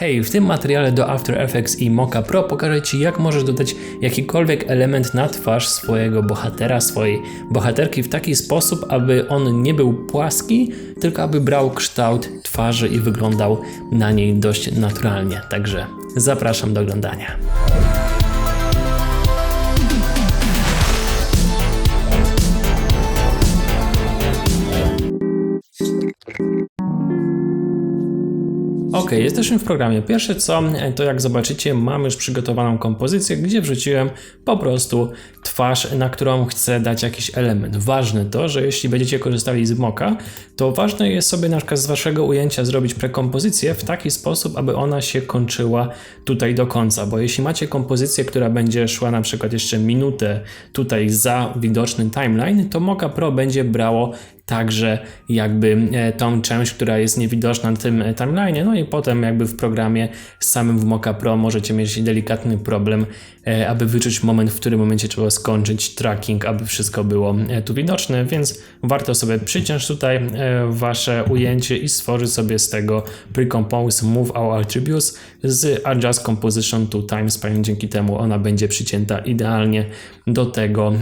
Hej, w tym materiale do After Effects i Mocha Pro pokażę Ci jak możesz dodać jakikolwiek element na twarz swojego bohatera, swojej bohaterki w taki sposób, aby on nie był płaski, tylko aby brał kształt twarzy i wyglądał na niej dość naturalnie. Także zapraszam do oglądania. Ok, jesteśmy w programie. Pierwsze co, to jak zobaczycie, mam już przygotowaną kompozycję, gdzie wrzuciłem po prostu twarz, na którą chcę dać jakiś element. Ważne to, że jeśli będziecie korzystali z moka, to ważne jest sobie na przykład z waszego ujęcia zrobić prekompozycję w taki sposób, aby ona się kończyła tutaj do końca, bo jeśli macie kompozycję, która będzie szła na przykład jeszcze minutę tutaj za widoczny timeline, to Moka Pro będzie brało także jakby e, tą część, która jest niewidoczna na tym e, timeline, no i potem jakby w programie samym w Mocha Pro możecie mieć delikatny problem, e, aby wyczuć moment, w którym momencie trzeba skończyć tracking, aby wszystko było tu widoczne, więc warto sobie przyciąć tutaj wasze ujęcie i stworzyć sobie z tego Precompose Move Our Attributes z Adjust Composition to Time Span, dzięki temu ona będzie przycięta idealnie do tego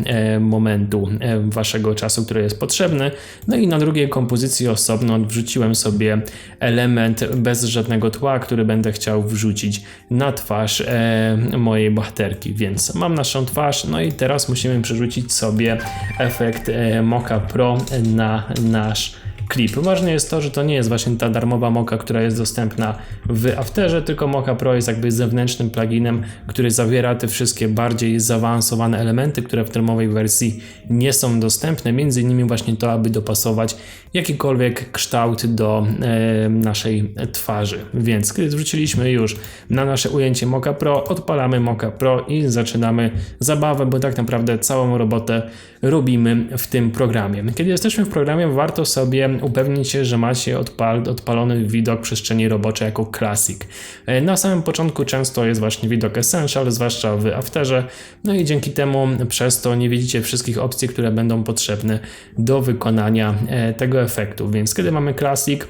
momentu waszego czasu, który jest potrzebny. No i na drugiej kompozycji osobno wrzuciłem sobie element bez żadnego tła, który będę chciał wrzucić na twarz e, mojej bohaterki. Więc mam naszą twarz, no i teraz musimy przerzucić sobie efekt e, Mocha Pro na nasz klip. Ważne jest to, że to nie jest właśnie ta darmowa Moka, która jest dostępna w Afterze, tylko Moka Pro jest jakby zewnętrznym pluginem, który zawiera te wszystkie bardziej zaawansowane elementy, które w darmowej wersji nie są dostępne, między innymi właśnie to, aby dopasować jakikolwiek kształt do e, naszej twarzy. Więc kiedy zwróciliśmy już na nasze ujęcie Moka Pro, odpalamy Moka Pro i zaczynamy zabawę, bo tak naprawdę całą robotę robimy w tym programie. Kiedy jesteśmy w programie, warto sobie upewnić się, że macie odpal, odpalony widok przestrzeni roboczej jako Classic. E, na samym początku często jest właśnie widok Essential, zwłaszcza w Afterze, no i dzięki temu przez to nie widzicie wszystkich opcji, które będą potrzebne do wykonania e, tego efektu. Więc kiedy mamy Classic,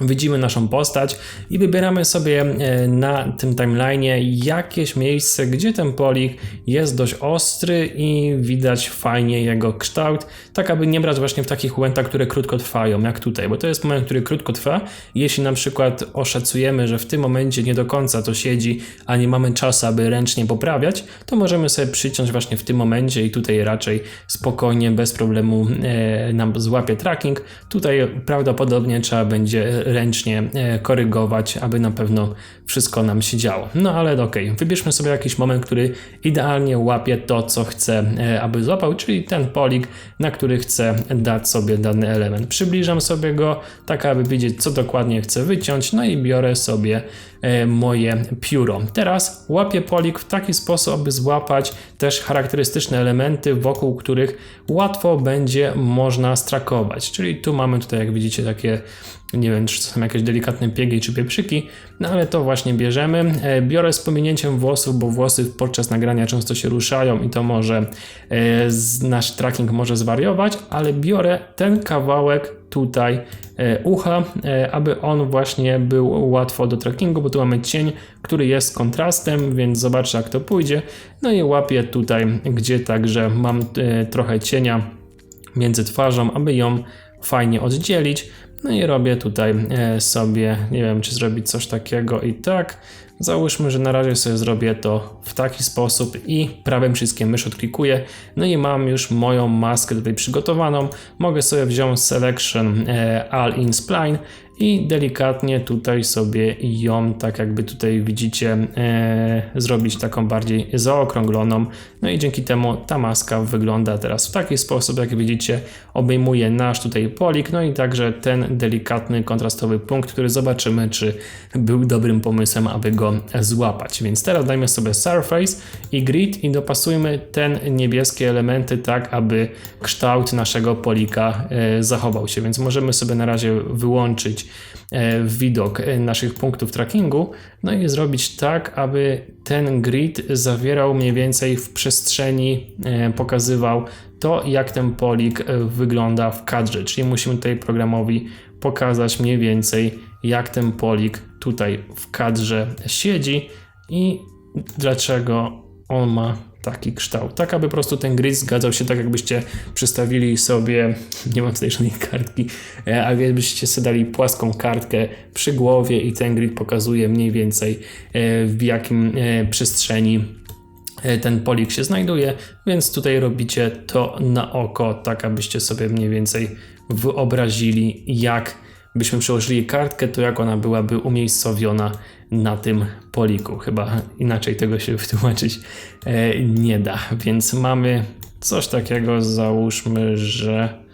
widzimy naszą postać i wybieramy sobie e, na tym timeline jakieś miejsce, gdzie ten polik jest dość ostry i widać fajnie jego kształt, tak aby nie brać właśnie w takich momentach, które krótko trwają, jak tutaj, bo to jest moment, który krótko trwa. Jeśli na przykład oszacujemy, że w tym momencie nie do końca to siedzi, a nie mamy czasu, aby ręcznie poprawiać, to możemy sobie przyciąć właśnie w tym momencie i tutaj raczej spokojnie, bez problemu e, nam złapie tracking. Tutaj prawdopodobnie trzeba będzie ręcznie e, korygować, aby na pewno wszystko nam się działo. No ale okej, okay. wybierzmy sobie jakiś moment, który idealnie łapie to, co chcę, e, aby złapał, czyli ten polik, na który chcę dać sobie dany element. Przybliżam sobie go, tak aby widzieć, co dokładnie chcę wyciąć, no i biorę sobie e, moje pióro. Teraz łapię polik w taki sposób, aby złapać też charakterystyczne elementy, wokół których łatwo będzie można strakować. Czyli tu mamy tutaj, jak widzicie, takie nie wiem, czy to są jakieś delikatne piegi czy pieprzyki, no ale to właśnie bierzemy. E, biorę z pominięciem włosów, bo włosy podczas nagrania często się ruszają i to może e, nasz tracking może zwariować, ale biorę ten kawałek tutaj e, ucha, aby on właśnie był łatwo do trackingu, bo tu mamy cień, który jest kontrastem, więc zobaczę jak to pójdzie. No i łapię tutaj, gdzie także mam trochę cienia między twarzą, aby ją fajnie oddzielić. No i robię tutaj e, sobie, nie wiem czy zrobić coś takiego i tak. Załóżmy, że na razie sobie zrobię to w taki sposób i prawym wszystkim mysz odklikuję. No i mam już moją maskę tutaj przygotowaną. Mogę sobie wziąć Selection e, All in Spline i delikatnie tutaj sobie ją, tak jakby tutaj widzicie, e, zrobić taką bardziej zaokrągloną. No i dzięki temu ta maska wygląda teraz w taki sposób, jak widzicie, obejmuje nasz tutaj polik, no i także ten delikatny, kontrastowy punkt, który zobaczymy, czy był dobrym pomysłem, aby go złapać. Więc teraz dajmy sobie Surface i Grid i dopasujmy ten niebieskie elementy tak, aby kształt naszego polika e, zachował się. Więc możemy sobie na razie wyłączyć widok e, naszych punktów trackingu, no i zrobić tak, aby ten grid zawierał mniej więcej w przestrzeni, e, pokazywał to, jak ten polik wygląda w kadrze, czyli musimy tutaj programowi pokazać mniej więcej, jak ten polik tutaj w kadrze siedzi i dlaczego on ma taki kształt. Tak, aby po prostu ten grid zgadzał się tak, jakbyście przystawili sobie, nie mam tutaj żadnej kartki, e, a jakbyście sobie dali płaską kartkę przy głowie i ten grid pokazuje mniej więcej e, w jakim e, przestrzeni ten polik się znajduje, więc tutaj robicie to na oko, tak abyście sobie mniej więcej wyobrazili, jak byśmy przełożyli kartkę, to jak ona byłaby umiejscowiona na tym poliku. Chyba inaczej tego się wytłumaczyć e, nie da. Więc mamy coś takiego, załóżmy, że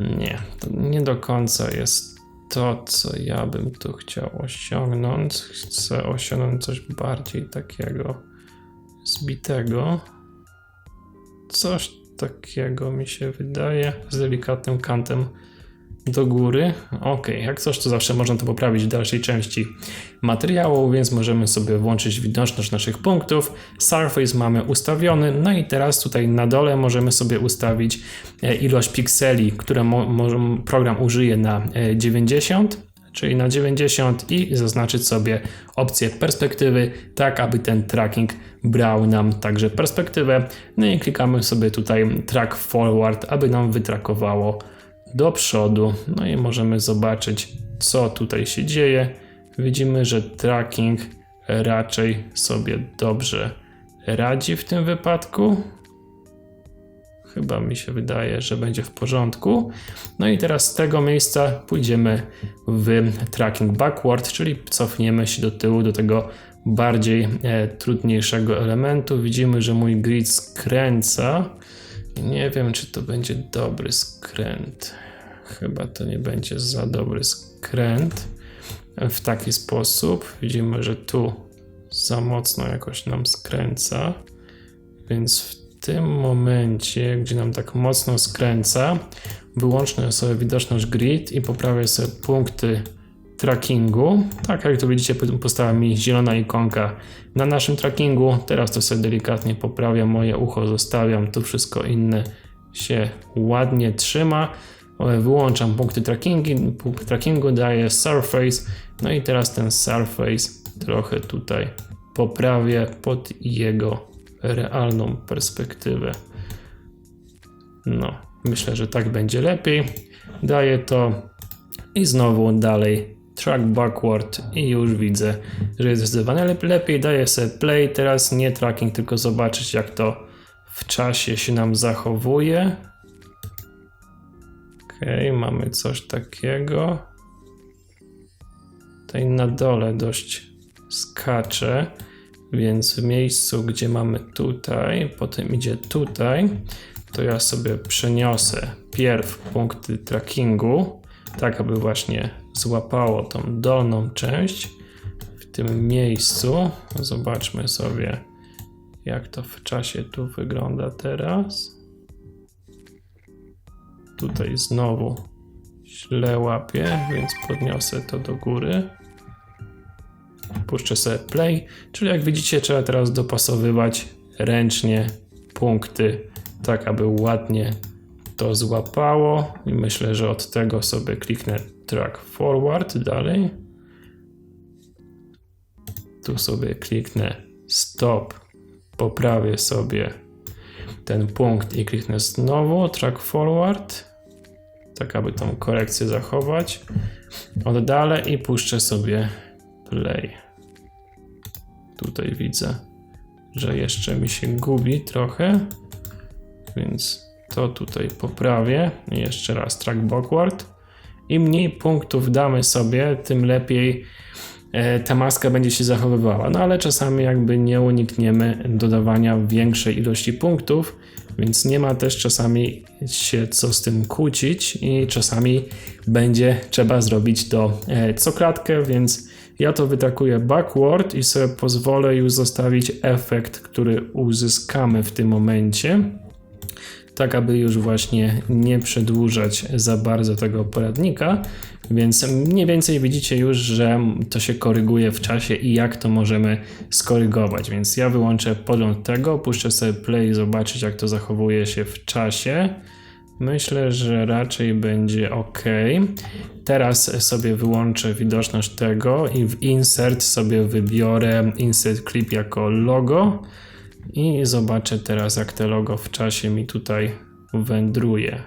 nie, to nie do końca jest to, co ja bym tu chciał osiągnąć. Chcę osiągnąć coś bardziej takiego zbitego. Coś takiego mi się wydaje z delikatnym kantem do góry. Ok, jak coś, to zawsze można to poprawić w dalszej części materiału, więc możemy sobie włączyć widoczność naszych punktów. Surface mamy ustawiony, no i teraz tutaj na dole możemy sobie ustawić e, ilość pikseli, które program użyje na 90 e, czyli na 90 i zaznaczyć sobie opcję perspektywy, tak aby ten tracking brał nam także perspektywę. No i klikamy sobie tutaj track forward, aby nam wytrakowało do przodu. No i możemy zobaczyć, co tutaj się dzieje. Widzimy, że tracking raczej sobie dobrze radzi w tym wypadku. Chyba mi się wydaje, że będzie w porządku. No i teraz z tego miejsca pójdziemy w tracking backward, czyli cofniemy się do tyłu, do tego bardziej e, trudniejszego elementu. Widzimy, że mój grid skręca. Nie wiem, czy to będzie dobry skręt. Chyba to nie będzie za dobry skręt. W taki sposób widzimy, że tu za mocno jakoś nam skręca. Więc w tym momencie, gdzie nam tak mocno skręca, wyłączmy sobie widoczność grid i poprawię sobie punkty trackingu. Tak jak tu widzicie, postała mi zielona ikonka na naszym trackingu. Teraz to sobie delikatnie poprawiam, moje ucho zostawiam, tu wszystko inne się ładnie trzyma. Wyłączam punkty trackingu, punkt trackingu daję surface, no i teraz ten surface trochę tutaj poprawię pod jego realną perspektywę. No, myślę, że tak będzie lepiej. Daję to i znowu dalej track backward i już widzę, że jest zdecydowanie lepiej. Daję sobie play, teraz nie tracking, tylko zobaczyć jak to w czasie się nam zachowuje. Ok, mamy coś takiego. Tutaj na dole dość skacze, więc w miejscu, gdzie mamy tutaj, potem idzie tutaj, to ja sobie przeniosę pierw punkty trackingu, tak aby właśnie złapało tą dolną część w tym miejscu. Zobaczmy sobie, jak to w czasie tu wygląda teraz. Tutaj znowu źle łapię, więc podniosę to do góry. Puszczę sobie play, czyli jak widzicie trzeba teraz dopasowywać ręcznie punkty, tak aby ładnie to złapało i myślę, że od tego sobie kliknę track forward dalej. Tu sobie kliknę stop, poprawię sobie ten punkt i kliknę znowu track forward tak aby tą korekcję zachować. Oddalę i puszczę sobie play. Tutaj widzę, że jeszcze mi się gubi trochę, więc to tutaj poprawię. Jeszcze raz track backward. Im mniej punktów damy sobie, tym lepiej e, ta maska będzie się zachowywała. No ale czasami jakby nie unikniemy dodawania większej ilości punktów, więc nie ma też czasami się co z tym kłócić i czasami będzie trzeba zrobić to e, co klatkę, więc ja to wytakuję backward i sobie pozwolę już zostawić efekt, który uzyskamy w tym momencie tak aby już właśnie nie przedłużać za bardzo tego poradnika. Więc mniej więcej widzicie już, że to się koryguje w czasie i jak to możemy skorygować. Więc ja wyłączę podgląd tego, puszczę sobie play i zobaczyć jak to zachowuje się w czasie. Myślę, że raczej będzie ok. Teraz sobie wyłączę widoczność tego i w insert sobie wybiorę insert clip jako logo i zobaczę teraz jak te logo w czasie mi tutaj wędruje.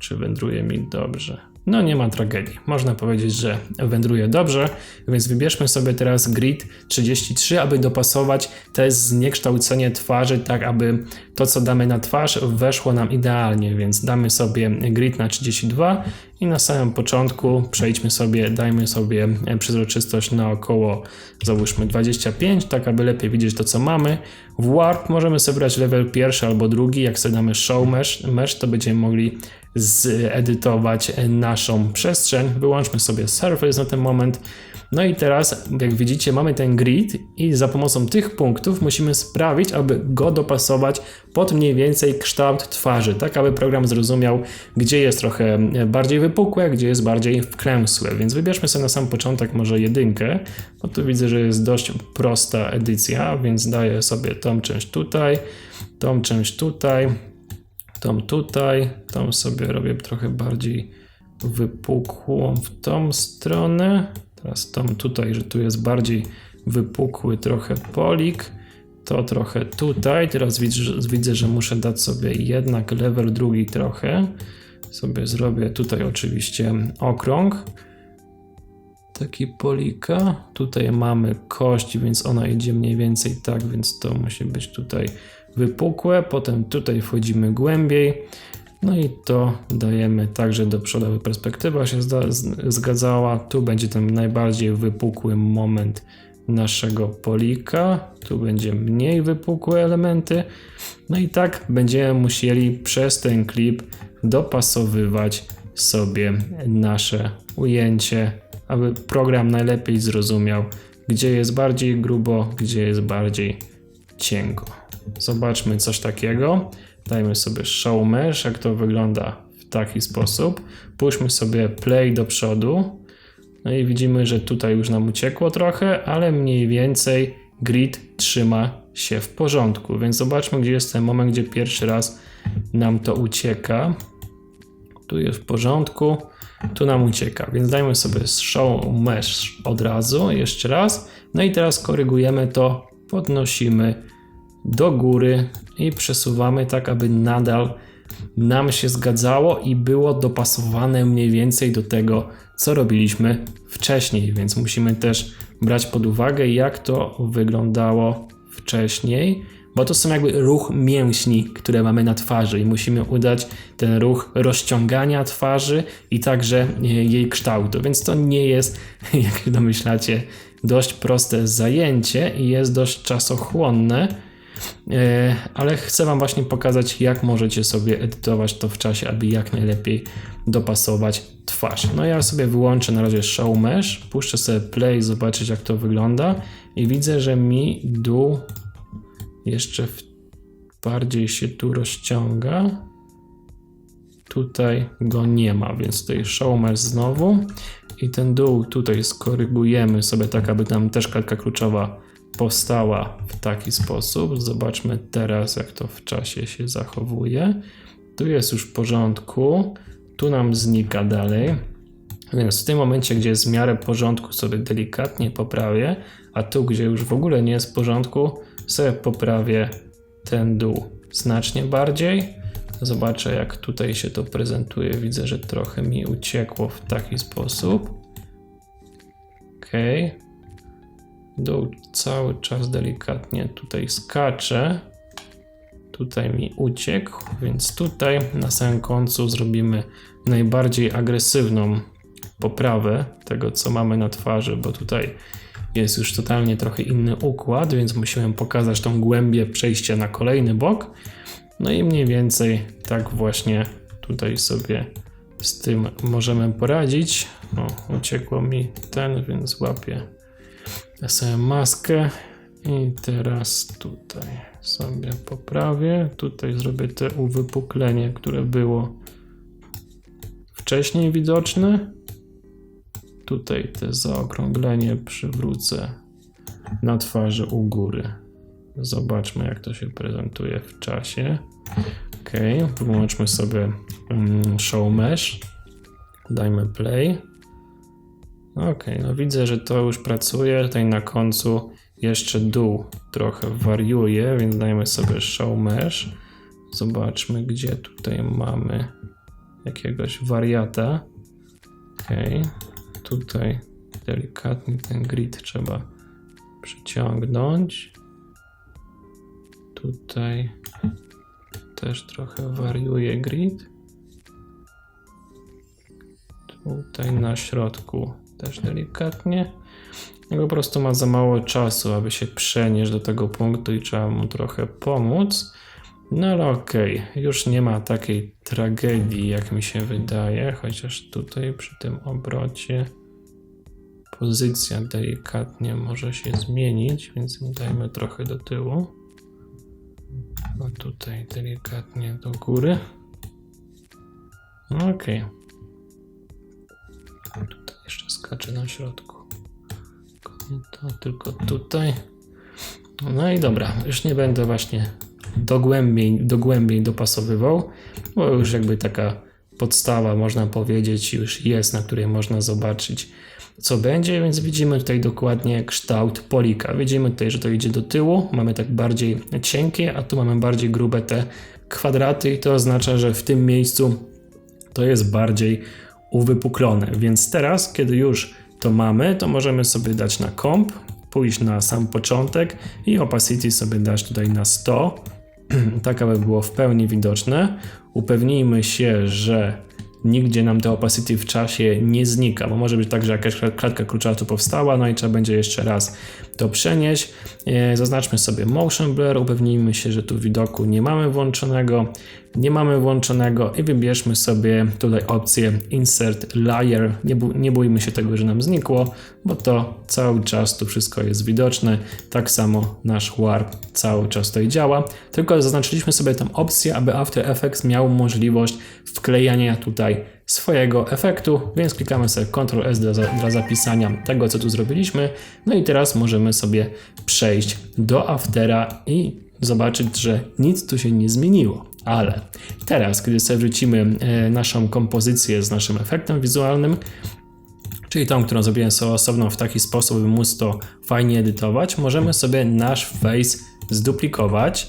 Czy wędruje mi dobrze? No nie ma tragedii. Można powiedzieć, że wędruje dobrze, więc wybierzmy sobie teraz grid 33, aby dopasować te zniekształcenie twarzy, tak aby to, co damy na twarz, weszło nam idealnie, więc damy sobie grid na 32 i na samym początku przejdźmy sobie, dajmy sobie przezroczystość na około, załóżmy 25, tak aby lepiej widzieć to, co mamy. W Warp możemy sobie brać level pierwszy albo drugi, jak sobie damy Show Mesh, mesh to będziemy mogli zedytować naszą przestrzeń. Wyłączmy sobie Surface na ten moment. No i teraz, jak widzicie, mamy ten grid i za pomocą tych punktów musimy sprawić, aby go dopasować pod mniej więcej kształt twarzy, tak aby program zrozumiał, gdzie jest trochę bardziej wypukłe, gdzie jest bardziej wklęsłe. Więc wybierzmy sobie na sam początek może jedynkę, bo tu widzę, że jest dość prosta edycja, więc daję sobie tą część tutaj, tą część tutaj, tą tutaj, tą sobie robię trochę bardziej wypukłą w tą stronę. Teraz tą tutaj, że tu jest bardziej wypukły trochę polik. To trochę tutaj. Teraz widzę, że muszę dać sobie jednak level drugi trochę. Sobie zrobię tutaj oczywiście okrąg. Taki polika. Tutaj mamy kość, więc ona idzie mniej więcej tak, więc to musi być tutaj wypukłe, potem tutaj wchodzimy głębiej, no i to dajemy także do przodu, aby perspektywa się zgadzała. Tu będzie ten najbardziej wypukły moment naszego polika, tu będzie mniej wypukłe elementy. No i tak będziemy musieli przez ten klip dopasowywać sobie nasze ujęcie, aby program najlepiej zrozumiał, gdzie jest bardziej grubo, gdzie jest bardziej cienko. Zobaczmy coś takiego. Dajmy sobie show mesh, jak to wygląda w taki sposób. Puśćmy sobie play do przodu. No i widzimy, że tutaj już nam uciekło trochę, ale mniej więcej grid trzyma się w porządku. Więc zobaczmy, gdzie jest ten moment, gdzie pierwszy raz nam to ucieka. Tu jest w porządku, tu nam ucieka, więc dajmy sobie show mesh od razu, jeszcze raz. No i teraz korygujemy to, podnosimy do góry i przesuwamy tak, aby nadal nam się zgadzało i było dopasowane mniej więcej do tego, co robiliśmy wcześniej, więc musimy też brać pod uwagę, jak to wyglądało wcześniej, bo to są jakby ruch mięśni, które mamy na twarzy i musimy udać ten ruch rozciągania twarzy i także jej kształtu, więc to nie jest, jak domyślacie, dość proste zajęcie i jest dość czasochłonne, ale chcę Wam właśnie pokazać, jak możecie sobie edytować to w czasie, aby jak najlepiej dopasować twarz. No ja sobie wyłączę na razie Show Mesh, puszczę sobie play, zobaczyć jak to wygląda i widzę, że mi dół jeszcze bardziej się tu rozciąga. Tutaj go nie ma, więc tutaj Show Mesh znowu i ten dół tutaj skorygujemy sobie tak, aby tam też klatka kluczowa powstała w taki sposób. Zobaczmy teraz, jak to w czasie się zachowuje. Tu jest już w porządku, tu nam znika dalej. Więc w tym momencie, gdzie jest w miarę porządku, sobie delikatnie poprawię, a tu, gdzie już w ogóle nie jest w porządku, sobie poprawię ten dół znacznie bardziej. Zobaczę, jak tutaj się to prezentuje. Widzę, że trochę mi uciekło w taki sposób. Ok. Dół cały czas delikatnie tutaj skacze. Tutaj mi uciekł, więc tutaj na samym końcu zrobimy najbardziej agresywną poprawę tego, co mamy na twarzy, bo tutaj jest już totalnie trochę inny układ, więc musimy pokazać tą głębię przejścia na kolejny bok. No i mniej więcej tak właśnie tutaj sobie z tym możemy poradzić. O, uciekło mi ten, więc łapię ja sobie maskę i teraz tutaj sobie poprawię. Tutaj zrobię te uwypuklenie, które było wcześniej widoczne. Tutaj te zaokrąglenie przywrócę na twarzy u góry. Zobaczmy, jak to się prezentuje w czasie. Ok, wyłączmy sobie mm, show mesh. Dajmy play. Ok, no widzę, że to już pracuje. Tutaj na końcu jeszcze dół trochę wariuje, więc dajmy sobie show mesh. Zobaczmy, gdzie tutaj mamy jakiegoś wariata. Ok, tutaj delikatnie ten grid trzeba przyciągnąć. Tutaj też trochę wariuje grid. Tutaj na środku też delikatnie. Po prostu ma za mało czasu, aby się przenieść do tego punktu i trzeba mu trochę pomóc. No ale okej, już nie ma takiej tragedii, jak mi się wydaje, chociaż tutaj przy tym obrocie pozycja delikatnie może się zmienić, więc dajmy trochę do tyłu. No tutaj delikatnie do góry. No okej. Tutaj jeszcze skacze na środku. To tylko tutaj. No i dobra, już nie będę właśnie dogłębiej, dogłębiej dopasowywał, bo już jakby taka podstawa, można powiedzieć, już jest, na której można zobaczyć, co będzie, więc widzimy tutaj dokładnie kształt polika. Widzimy tutaj, że to idzie do tyłu, mamy tak bardziej cienkie, a tu mamy bardziej grube te kwadraty i to oznacza, że w tym miejscu to jest bardziej uwypuklone. Więc teraz, kiedy już to mamy, to możemy sobie dać na komp, pójść na sam początek i opacity sobie dać tutaj na 100, tak aby było w pełni widoczne. Upewnijmy się, że nigdzie nam to opacity w czasie nie znika, bo może być tak, że jakaś klatka kluczowa tu powstała, no i trzeba będzie jeszcze raz to przenieść. E, Zaznaczmy sobie motion blur, upewnijmy się, że tu widoku nie mamy włączonego, nie mamy włączonego i wybierzmy sobie tutaj opcję insert layer. Nie, nie bójmy się tego, że nam znikło, bo to cały czas tu wszystko jest widoczne. Tak samo nasz warp cały czas tutaj działa, tylko zaznaczyliśmy sobie tam opcję, aby After Effects miał możliwość wklejania tutaj swojego efektu, więc klikamy sobie Ctrl S dla, dla zapisania tego, co tu zrobiliśmy. No i teraz możemy sobie przejść do Aftera i zobaczyć, że nic tu się nie zmieniło. Ale teraz, kiedy sobie wrzucimy e, naszą kompozycję z naszym efektem wizualnym, czyli tą, którą zrobiłem sobie osobno w taki sposób, by móc to fajnie edytować, możemy sobie nasz face zduplikować.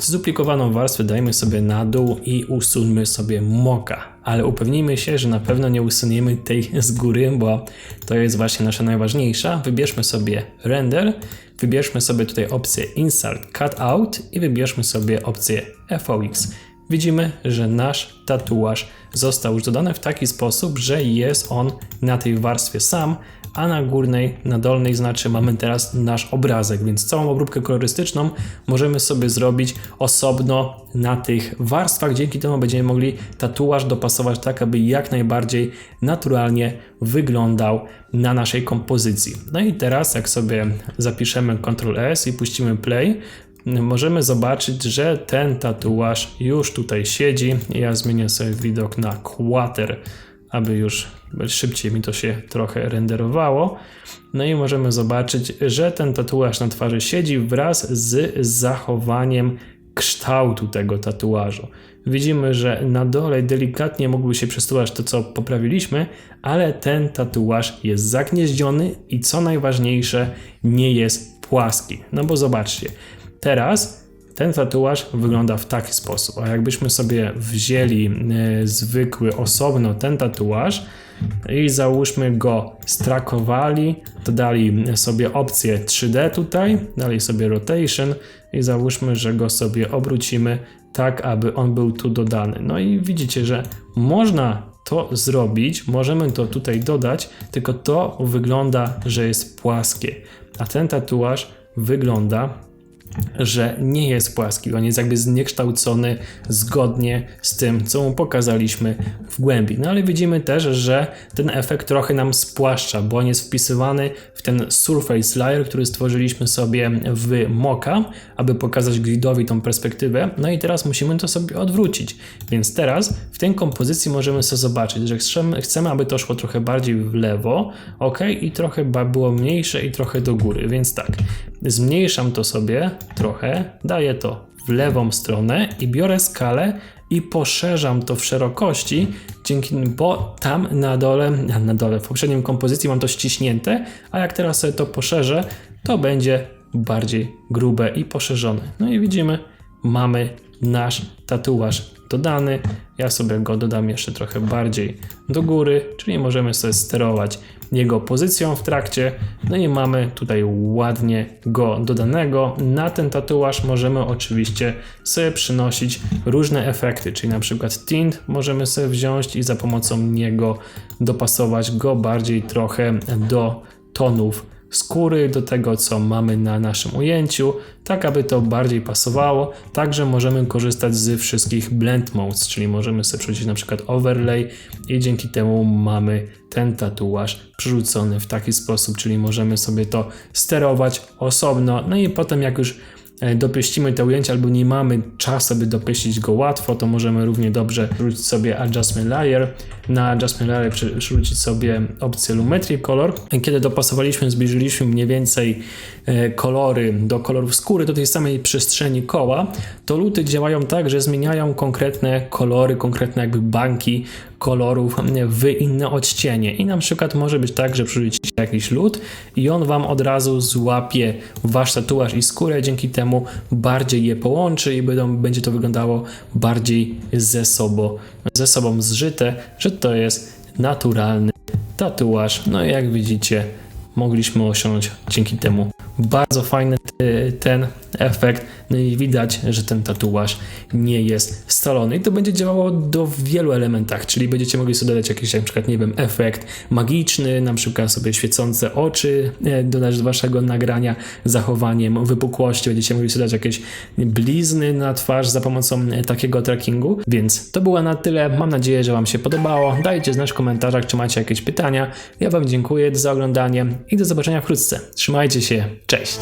Zduplikowaną warstwę dajmy sobie na dół i usuńmy sobie moka, ale upewnijmy się, że na pewno nie usuniemy tej z góry, bo to jest właśnie nasza najważniejsza. Wybierzmy sobie render, wybierzmy sobie tutaj opcję insert cutout i wybierzmy sobie opcję FOX widzimy, że nasz tatuaż został już dodany w taki sposób, że jest on na tej warstwie sam, a na górnej, na dolnej znaczy mamy teraz nasz obrazek, więc całą obróbkę kolorystyczną możemy sobie zrobić osobno na tych warstwach. Dzięki temu będziemy mogli tatuaż dopasować tak, aby jak najbardziej naturalnie wyglądał na naszej kompozycji. No i teraz, jak sobie zapiszemy Ctrl S i puścimy play, możemy zobaczyć, że ten tatuaż już tutaj siedzi. Ja zmienię sobie widok na quarter, aby już szybciej mi to się trochę renderowało. No i możemy zobaczyć, że ten tatuaż na twarzy siedzi wraz z zachowaniem kształtu tego tatuażu. Widzimy, że na dole delikatnie mógłby się przesuwać to, co poprawiliśmy, ale ten tatuaż jest zagnieździony i co najważniejsze, nie jest płaski. No bo zobaczcie, teraz ten tatuaż wygląda w taki sposób, a jakbyśmy sobie wzięli e, zwykły, osobno ten tatuaż i załóżmy go strakowali, dodali sobie opcję 3D tutaj, dali sobie rotation i załóżmy, że go sobie obrócimy tak, aby on był tu dodany. No i widzicie, że można to zrobić, możemy to tutaj dodać, tylko to wygląda, że jest płaskie, a ten tatuaż wygląda że nie jest płaski, on jest jakby zniekształcony zgodnie z tym, co mu pokazaliśmy w głębi. No ale widzimy też, że ten efekt trochę nam spłaszcza, bo on jest wpisywany w ten surface layer, który stworzyliśmy sobie w Mocha, aby pokazać gridowi tą perspektywę. No i teraz musimy to sobie odwrócić. Więc teraz w tej kompozycji możemy sobie zobaczyć, że chcemy, aby to szło trochę bardziej w lewo, ok, i trochę było mniejsze i trochę do góry. Więc tak, zmniejszam to sobie trochę, daję to w lewą stronę i biorę skalę i poszerzam to w szerokości, dzięki, bo tam na dole, na dole, w poprzednim kompozycji mam to ściśnięte, a jak teraz sobie to poszerzę, to będzie bardziej grube i poszerzone. No i widzimy, mamy nasz tatuaż dodany. Ja sobie go dodam jeszcze trochę bardziej do góry, czyli możemy sobie sterować jego pozycją w trakcie. No i mamy tutaj ładnie go dodanego. Na ten tatuaż możemy oczywiście sobie przynosić różne efekty, czyli na przykład tint możemy sobie wziąć i za pomocą niego dopasować go bardziej trochę do tonów skóry, do tego co mamy na naszym ujęciu, tak aby to bardziej pasowało. Także możemy korzystać z wszystkich blend modes, czyli możemy sobie przerzucić na przykład overlay i dzięki temu mamy ten tatuaż przerzucony w taki sposób, czyli możemy sobie to sterować osobno. No i potem jak już e, dopieścimy te ujęcia albo nie mamy czasu, by dopieścić go łatwo, to możemy równie dobrze wrzucić sobie Adjustment Layer. Na Adjustment Layer przerzucić sobie opcję Lumetri Color. Kiedy dopasowaliśmy, zbliżyliśmy mniej więcej e, kolory do kolorów skóry, do tej samej przestrzeni koła, to luty działają tak, że zmieniają konkretne kolory, konkretne jakby banki kolorów w inne odcienie. I na przykład może być tak, że przerzucicie jakiś lód i on wam od razu złapie wasz tatuaż i skórę, dzięki temu bardziej je połączy i będą, będzie to wyglądało bardziej ze sobą, ze sobą zżyte, że to jest naturalny tatuaż. No i jak widzicie, mogliśmy osiągnąć dzięki temu bardzo fajny t- ten efekt. No i widać, że ten tatuaż nie jest scalony. I to będzie działało do wielu elementach, czyli będziecie mogli sobie dodać jakiś, na przykład, nie wiem, efekt magiczny, na przykład sobie świecące oczy e, dodać do waszego nagrania zachowaniem wypukłości. Będziecie mogli sobie dać jakieś blizny na twarz za pomocą e, takiego trackingu. Więc to było na tyle. Mam nadzieję, że wam się podobało. Dajcie znać w komentarzach, czy macie jakieś pytania. Ja wam dziękuję za oglądanie i do zobaczenia wkrótce. Trzymajcie się. Cześć!